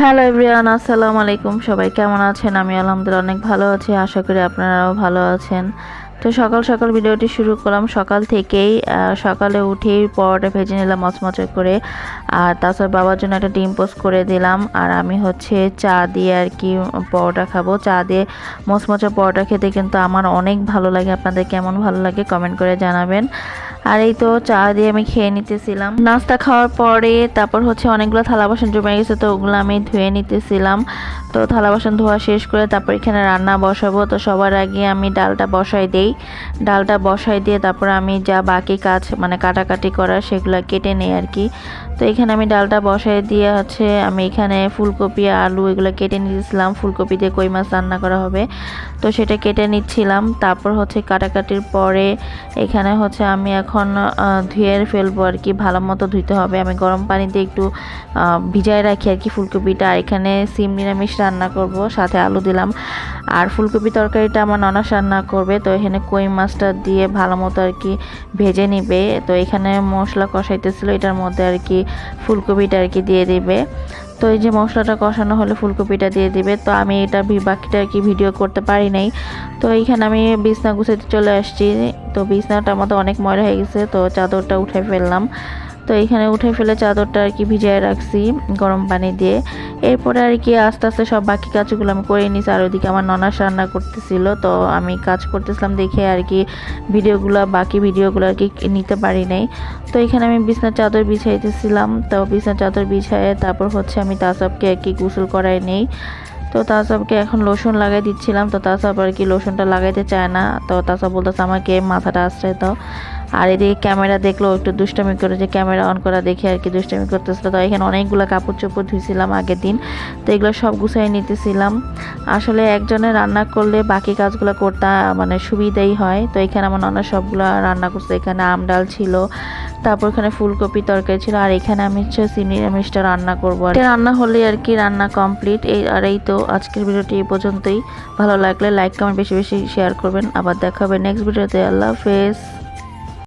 Hello everyone, আসসালামু আলাইকুম। সবাই কেমন আছেন? আমি আলহামদুলিল্লাহ অনেক ভালো আছি। আশা করি আপনারাও ভালো আছেন। তো সকাল সকাল ভিডিওটি শুরু করলাম। সকাল থেকেই সকালে উঠেই পরোটা ভেজে নিলাম মচমচে করে। আর তাছাড়া বাবার জন্য একটা ডিম পোস্ট করে দিলাম। আর আমি হচ্ছে চা দিয়ে আর কি পরোটা খাব। চা দিয়ে মচমচে পরোটা খেতে কিন্তু আমার অনেক ভালো লাগে। আপনাদের কেমন ভালো লাগে কমেন্ট করে জানাবেন। আর এই তো চা দিয়ে আমি খেয়ে নিতেছিলাম। নাস্তা খাওয়ার পরে তারপর হচ্ছে অনেকগুলো থালা বাসন জমে গেছে, তো ওগুলো আমি ধুয়ে নিতেছিলাম। তো থালা বাসন ধোয়া শেষ করে তারপর এখানে রান্না বসাবো। তো সবার আগে আমি ডালটা বসাই দেই। ডালটা বসাই দিয়ে তারপর আমি যা বাকি কাজ মানে কাটাকাটি করা সেগুলো কেটে নেই আর কি তো এখানে আমি ডালটা বসাই দিয়ে হচ্ছে আমি এখানে ফুলকপি, আলু এগুলো কেটে নিয়েছিলাম। ফুলকপি দিয়ে কই মাছ রান্না করা হবে? তো সেটা কেটে নিচ্ছিলাম। তারপর হচ্ছে কাটাকাটির পরে এখানে হচ্ছে আমি এখন ধুয়ে ফেলব আর কি ভালো মতো ধুইতে হবে। আমি গরম পানিতে একটু ভিজায় রাখি আর কি ফুলকপিটা এখানে সিম নিরামিষ রান্না করব, সাথে আলু দিলাম। আর ফুলকপি তরকারিটা আমার ননাস রান্না করবে, তো এখানে কই মাছটা দিয়ে ভালো মতো আর কি ভেজে নিবে। তো এখানে মশলা কষাইতেছিল, এটার মধ্যে আর কি ফুলকপিটা আর কি দিয়ে দিবে। তো এই যে মশলাটা কষানো হলে ফুলকপিটা দিয়ে দিবে, তো আমি এটা বাকিটা আর কি ভিডিও করতে পারি নাই। তো এইখানে আমি বিছনা গুছাইতে চলে আসছি। তো বিছনাটা আমাদের অনেক ময়লা হয়ে গেছে, তো চাদরটা উঠে ফেললাম। তো এইখানে উঠে ফেলে চাদরটা আর কি ভিজিয়ে রাখছি গরম পানি দিয়ে। এরপরে আর কি আস্তে আস্তে সব বাকি কাজগুলো আমি করে নিয়েছি আর ওইদিকে আমার ননাস রান্না করতেছিল, তো আমি কাজ করতেছিলাম দেখে আর কি ভিডিওগুলো, বাকি ভিডিওগুলো আর কি নিতে পারি নাই। তো এখানে আমি বিছনার চাদর বিছাইতেছিলাম। তো বিছনার চাদর বিছাইয়ে তারপর হচ্ছে আমি তাসবকে আর কি গোসল করাই নেই। তো তাসবকে এখন লোশন লাগাই দিচ্ছিলাম। তো তাসব আর কি লোশনটা লাগাইতে চায় না। তো তাসব বলতেছে, আমাকে মাথাটা আশ্রয় দাও। আর এদিকে ক্যামেরা দেখল, একটু দুষ্টামি করে যে ক্যামেরা অন করা দেখে আর কি দুষ্টামি করতেছিল। তো এখানে অনেকগুলো কাপড় চোপড় ধুইছিলাম আগের দিন, তো এগুলো সব গুছাই নিতেছিলাম। আসলে একজনে রান্না করলে বাকি কাজগুলো করতে মানে সুবিধাই হয়। তো এখানে আমার নানা সবগুলো রান্না করছে। এখানে আম ডাল ছিল, তারপর এখানে ফুলকপি তরকারি ছিল, আর এখানে আমি হচ্ছে সিম নিরামিষটা রান্না করব আর রান্না হলে আর কি রান্না কমপ্লিট এই, আর এই তো আজকের ভিডিওটি এই পর্যন্তই। ভালো লাগলে লাইক কমেন্ট বেশি বেশি শেয়ার করবেন। আবার দেখা হবে নেক্সট ভিডিওতে আল্লাহ হাফেজ।